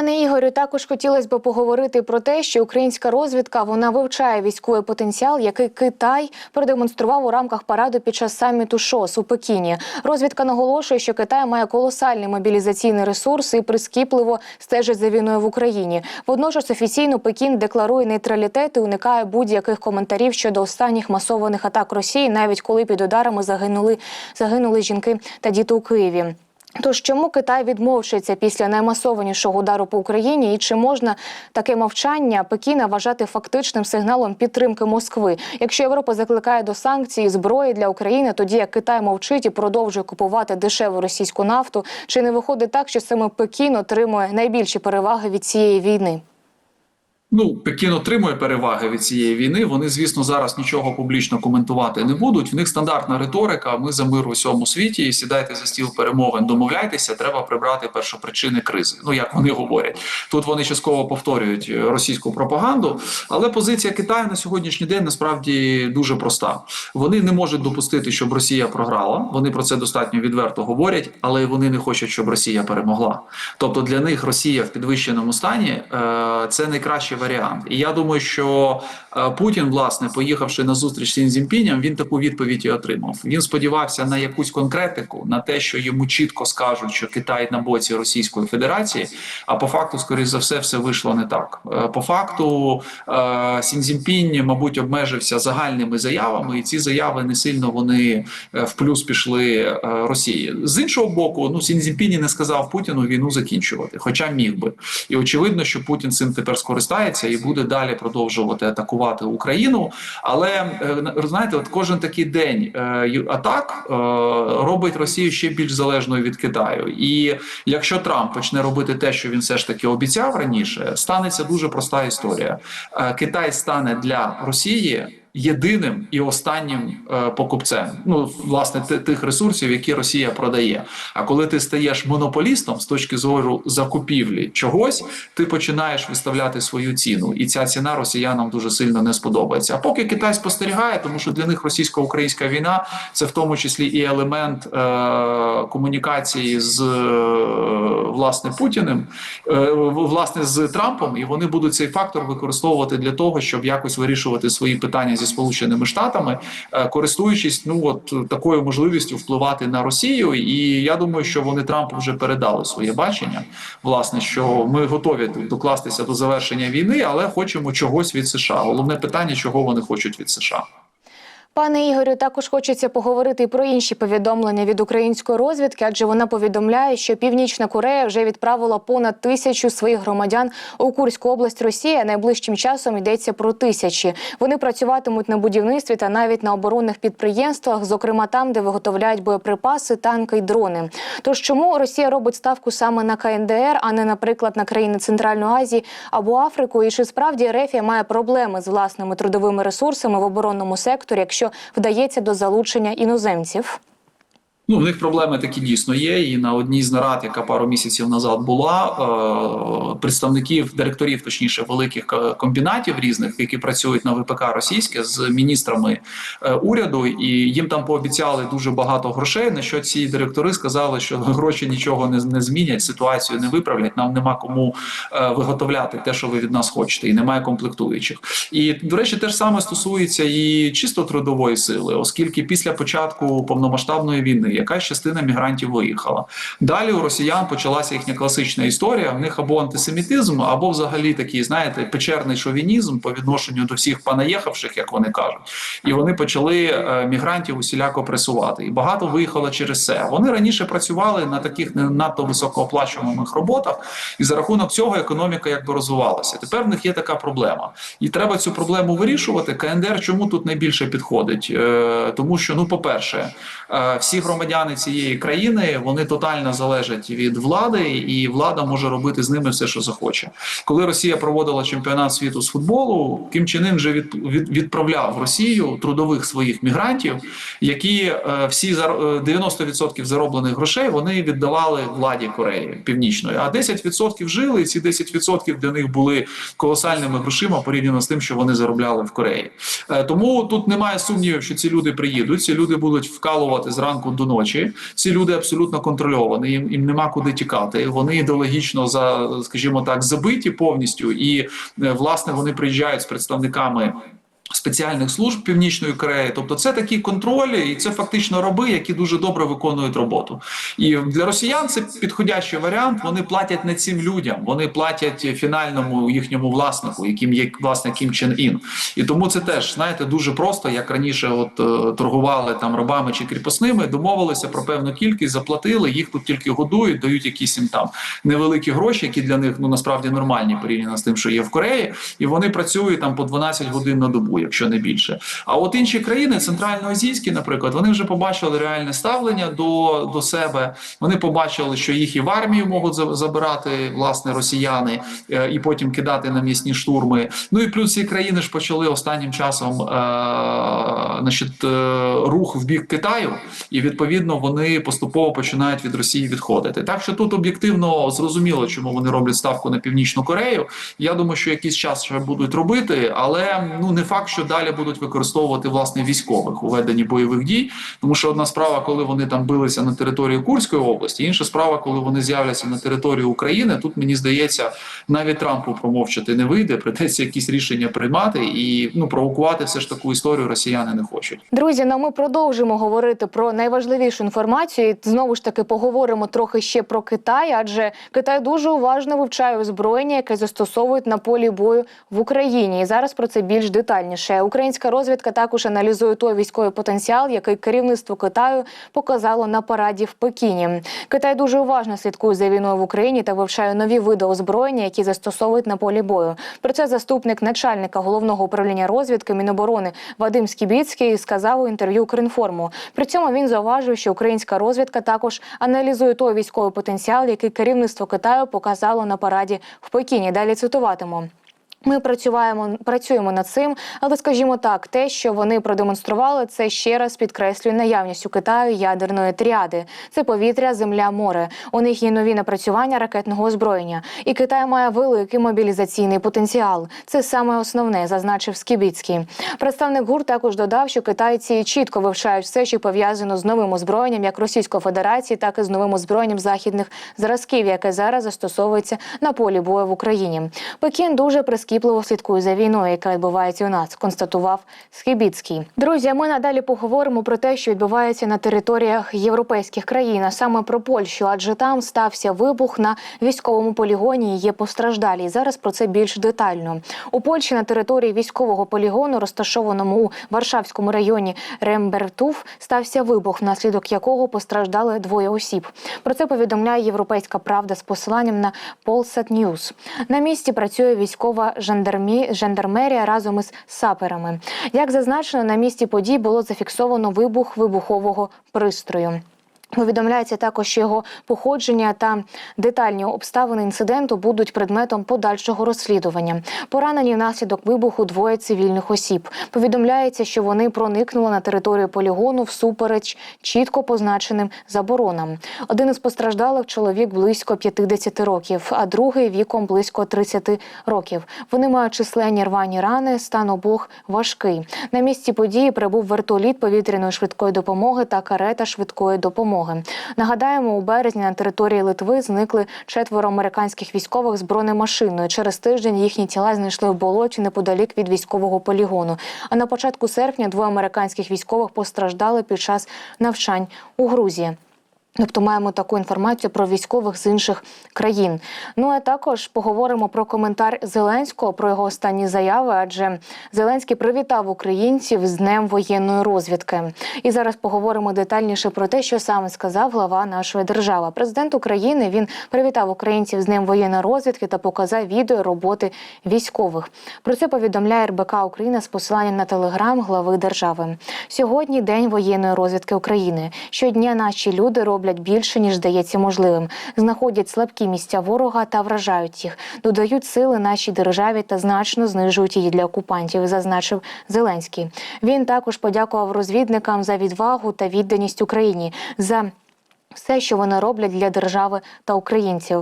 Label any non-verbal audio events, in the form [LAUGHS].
Пане Ігорю, також хотілося б поговорити про те, що українська розвідка вона вивчає військовий потенціал, який Китай продемонстрував у рамках параду під час саміту ШОС у Пекіні. Розвідка наголошує, що Китай має колосальний мобілізаційний ресурс і прискіпливо стежить за війною в Україні. Водночас офіційно Пекін декларує нейтралітет і уникає будь-яких коментарів щодо останніх масованих атак Росії, навіть коли під ударами загинули загинули жінки та діти у Києві. Тож чому Китай відмовчується після наймасованішого удару по Україні, і чи можна таке мовчання Пекіна вважати фактичним сигналом підтримки Москви? Якщо Європа закликає до санкцій зброї для України, тоді як Китай мовчить і продовжує купувати дешеву російську нафту, чи не виходить так, що саме Пекін отримує найбільші переваги від цієї війни? Ну, Пекін отримує переваги від цієї війни. Вони, звісно, зараз нічого публічно коментувати не будуть. В них стандартна риторика. Ми за мир у всьому світі. Сідайте за стіл перемовин, домовляйтеся. Треба прибрати першопричини кризи. Ну як вони говорять, тут вони частково повторюють російську пропаганду. Але позиція Китаю на сьогоднішній день насправді дуже проста. Вони не можуть допустити, щоб Росія програла. Вони про це достатньо відверто говорять, але вони не хочуть, щоб Росія перемогла. Тобто для них Росія в підвищеному стані е, це найкраще варіант. І я думаю, що Путін, власне, поїхавши на зустріч з Сінзінпіням, він таку відповідь і отримав. Він сподівався на якусь конкретику, на те, що йому чітко скажуть, що Китай на боці Російської Федерації. А по факту, скоріш за все, все вийшло не так. Е, По факту е, мабуть, обмежився загальними заявами, і ці заяви не сильно вони е, в плюс пішли е, Росії. З іншого боку, ну Сінзінпінь не сказав Путіну війну закінчувати, хоча міг би. І очевидно, що Путін цим тепер скористається і буде далі продовжувати атакувати Україну. Але е, знаєте, от кожен такий день е, атак е, робить Росію ще більш залежною від Китаю. І якщо Трамп почне робити те, що він все ж таки обіцяв раніше, станеться дуже проста історія. Китай стане для Росії. Єдиним і останнім е, покупцем, ну власне, тих ресурсів, які Росія продає. А коли ти стаєш монополістом з точки зору закупівлі чогось, ти починаєш виставляти свою ціну, і ця ціна росіянам дуже сильно не сподобається. А поки Китай спостерігає, тому що для них російсько-українська війна це в тому числі і елемент е, комунікації з е, власне Путіним, е, власне з Трампом, і вони будуть цей фактор використовувати для того, щоб якось вирішувати свої питання зі сполученими штатами, е, користуючись ну от такою можливістю впливати на Росію. І я думаю, що вони Трампу вже передали своє бачення, власне, що ми готові докластися до завершення війни, але хочемо чогось від США. Головне питання, чого вони хочуть від США. Пане Ігорю, також хочеться поговорити про інші повідомлення від української розвідки, адже вона повідомляє, що Північна Корея вже відправила понад тисячу своїх громадян у Курську область Росії. а Найближчим часом йдеться про тисячі. Вони працюватимуть на будівництві та навіть на оборонних підприємствах, зокрема там, де виготовляють боєприпаси, танки й дрони. Тож чому Росія робить ставку саме на КНДР, а не, наприклад, на країни Центральної Азії або Африку? І чи справді Ерефія має проблеми з власними трудовими ресурсами в оборонному секторі, якщо вдається до залучення іноземців? Ну, в них проблеми такі дійсно є. І на одній з нарад, яка пару місяців назад була, е, представників директорів, точніше, великих комбінатів різних, які працюють на ВПК російське з міністрами е, уряду, і їм там пообіцяли дуже багато грошей. На що ці директори сказали, що [LAUGHS] гроші нічого не, не змінять, ситуацію не виправлять. Нам нема кому е, виготовляти те, що ви від нас хочете, і немає комплектуючих. І до речі, те ж саме стосується і чисто трудової сили, оскільки після початку повномасштабної війни якась частина мігрантів виїхала. Далі у росіян почалася їхня класична історія. В них або антисемітизм, або взагалі такий, знаєте, печерний шовінізм по відношенню до всіх понаїхавших, як вони кажуть. І вони почали е, мігрантів усіляко пресувати. І багато виїхало через це. Вони раніше працювали на таких не надто високооплачуваних роботах, і за рахунок цього економіка якби розвивалася. Тепер в них є така проблема, і треба цю проблему вирішувати. КНДР чому тут найбільше підходить? Е, тому що, ну, по-перше, е, всі громадяни цієї країни вони тотально залежать від влади, і влада може робити з ними все, що захоче. Коли Росія проводила чемпіонат світу з футболу, Кім Чен Ын вже від, від, відправляв в Росію трудових своїх мігрантів, які е, всі зар- е, 90% зароблених грошей вони віддавали владі Кореї Північної, а 10% жили, і ці 10% для них були колосальними грошима порівняно з тим, що вони заробляли в Кореї. Е, Тому тут немає сумнівів, що ці люди приїдуть. Ці люди будуть вкалувати зранку до щоночі. Ці люди абсолютно контрольовані. Їм, їм нема куди тікати. Вони ідеологічно за, скажімо так, забиті повністю, і е, власне вони приїжджають з представниками. Спеціальних служб Північної Кореї, тобто це такі контролі, і це фактично раби, які дуже добре виконують роботу. І для росіян це підходящий варіант. Вони платять не цим людям, вони платять фінальному їхньому власнику, яким є власне Кім Чен Ін. І тому це теж знаєте дуже просто, як раніше, от е, торгували там рабами чи кріпосними, домовилися про певну кількість, заплатили. Їх тут тільки годують, дають якісь їм там невеликі гроші, які для них ну насправді нормальні порівняно з тим, що є в Кореї, і вони працюють там по 12 годин на добу, якщо не більше. А от інші країни, центральноазійські, наприклад, вони вже побачили реальне ставлення до, до себе. Вони побачили, що їх і в армію можуть забирати власне росіяни е, і потім кидати на місні штурми. Ну і плюс ці країни ж почали останнім часом е, значить, е, рух в бік Китаю, і відповідно вони поступово починають від Росії відходити. Так що тут об'єктивно зрозуміло, чому вони роблять ставку на північну Корею. Я думаю, що якийсь час ще будуть робити, але ну не факт, що далі будуть використовувати власне військових у веденні бойових дій. Тому що одна справа, коли вони там билися на території Курської області, інша справа, коли вони з'являться на території України. Тут мені здається, навіть Трампу промовчати не вийде. Придеться якісь рішення приймати і ну провокувати все ж таку історію росіяни не хочуть. Друзі, ну ми продовжимо говорити про найважливішу інформацію. І Знову ж таки поговоримо трохи ще про Китай, адже Китай дуже уважно вивчає озброєння, яке застосовують на полі бою в Україні. І зараз про це більш детальніше. Українська розвідка також аналізує той військовий потенціал, який керівництво Китаю показало на параді в Пекіні. Китай дуже уважно слідкує за війною в Україні та вивчає нові види озброєння, які застосовують на полі бою. Про це заступник начальника головного управління розвідки Міноборони Вадим Скібіцький сказав у інтерв'ю Кринформу. При цьому він зауважив, що українська розвідка також аналізує той військовий потенціал, який керівництво Китаю показало на параді в Пекіні. Далі цитуватиму. Ми працюємо працюємо над цим, але скажімо так, те, що вони продемонстрували, це ще раз підкреслює наявність у Китаю ядерної тріади. Це повітря, земля, море. У них є нові напрацювання ракетного озброєння, і Китай має великий мобілізаційний потенціал. Це саме основне, зазначив Скібіцький. Представник ГУР також додав, що китайці чітко вивчають все, що пов'язано з новим озброєнням як Російської Федерації, так і з новим озброєнням західних зразків, яке зараз застосовується на полі бою в Україні. Пекін дуже прискіпливо слідкує за війною, яка відбувається у нас, констатував Схибіцький. Друзі, ми надалі поговоримо про те, що відбувається на територіях європейських країн, а саме про Польщу, адже там стався вибух на військовому полігоні. і Є постраждалі. Зараз про це більш детально. У Польщі на території військового полігону, розташованому у Варшавському районі Рембертуф, стався вибух, внаслідок якого постраждали двоє осіб. Про це повідомляє Європейська Правда з посиланням на Polsat News. На місці працює військова жандармі... жандармерія разом із саперами. Як зазначено, на місці подій було зафіксовано вибух вибухового пристрою. Повідомляється також, що його походження та детальні обставини інциденту будуть предметом подальшого розслідування. Поранені внаслідок вибуху двоє цивільних осіб. Повідомляється, що вони проникнули на територію полігону всупереч чітко позначеним заборонам. Один із постраждалих чоловік близько 50 років, а другий віком близько 30 років. Вони мають численні рвані рани, стан обох важкий. На місці події прибув вертоліт повітряної швидкої допомоги та карета швидкої допомоги. Нагадаємо, у березні на території Литви зникли четверо американських військових з бронемашиною. Через тиждень їхні тіла знайшли в болоті неподалік від військового полігону. А на початку серпня двоє американських військових постраждали під час навчань у Грузії. Тобто маємо таку інформацію про військових з інших країн. Ну а також поговоримо про коментар Зеленського про його останні заяви, адже Зеленський привітав українців з днем воєнної розвідки. І зараз поговоримо детальніше про те, що саме сказав глава нашої держави. Президент України він привітав українців з днем воєнної розвідки та показав відео роботи військових. Про це повідомляє РБК Україна з посиланням на телеграм глави держави. Сьогодні день воєнної розвідки України. Щодня наші люди роблять більше ніж здається можливим. Знаходять слабкі місця ворога та вражають їх, додають сили нашій державі та значно знижують її для окупантів. Зазначив Зеленський. Він також подякував розвідникам за відвагу та відданість Україні за все, що вони роблять для держави та українців.